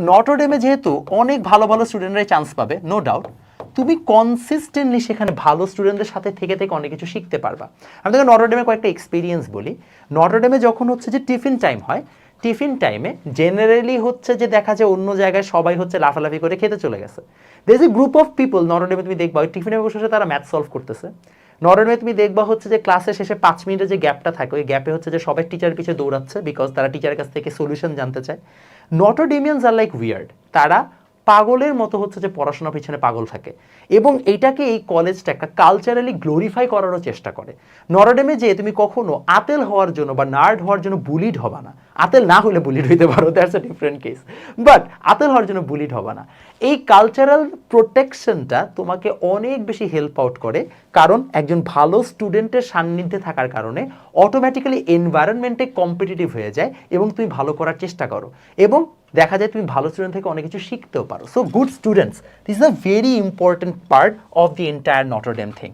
নটরডেমে যেহেতু অনেক ভালো ভালো স্টুডেন্টরাই চান্স পাবে নো ডাউট তুমি কনসিস্টেন্টলি সেখানে ভালো স্টুডেন্টদের সাথে থেকে থেকে অনেক কিছু শিখতে পারবা। আমি তোকে নটরডেমে কয়েকটা এক্সপিরিয়েন্স বলি। নটরডেমে যখন হচ্ছে যে টিফিন টাইম হয় টিফিন টাইমে জেনারেলি হচ্ছে যে দেখা যায় অন্য জায়গায় সবাই হচ্ছে লাফালাফি করে খেতে চলে গেছে। There a group of people নটরডেমে তুমি দেখবা, ওই টিফিনে বসে বসে তারা ম্যাথ সলভ করতেছে। নরওয়ে তুমি দেখবা হচ্ছে যে ক্লাসের শেষে পাঁচ মিনিটের যে গ্যাপটা থাকে, ওই গ্যাপে হচ্ছে যে সবাই টিচারের পিছিয়ে দৌড়াচ্ছে বিকজ তারা টিচারের কাছ থেকে সলিউশন জানতে চায়। Notredamians are like weird. তারা পাগলের মতো হচ্ছে যে পড়াশোনা পিছনে পাগল থাকে এবং এইটাকে এই কলেজটা একটা কালচারালি গ্লোরিফাই করারও চেষ্টা করে। নরডেমে যে তুমি কখনো আতেল হওয়ার জন্য বা নার্ড হওয়ার জন্য বুলিড হবা না। আতেল না হলে বুলিড হইতে পারো that's a different case but আতেল হওয়ার জন্য বুলিড হবা না। এই কালচারাল প্রোটেকশনটা তোমাকে অনেক বেশি হেল্প আউট করে, কারণ একজন ভালো স্টুডেন্টের সান্নিধ্যে থাকার কারণে অটোমেটিক্যালি এনভায়রনমেন্টে কম্পিটিটিভ হয়ে যায় এবং তুমি ভালো করার চেষ্টা করো। এবং দেখা যায় তুমি ভালো স্টুডেন্ট থেকে অনেক কিছু শিখতেও পারো। So good students this is a very important part of the entire Notre Dame thing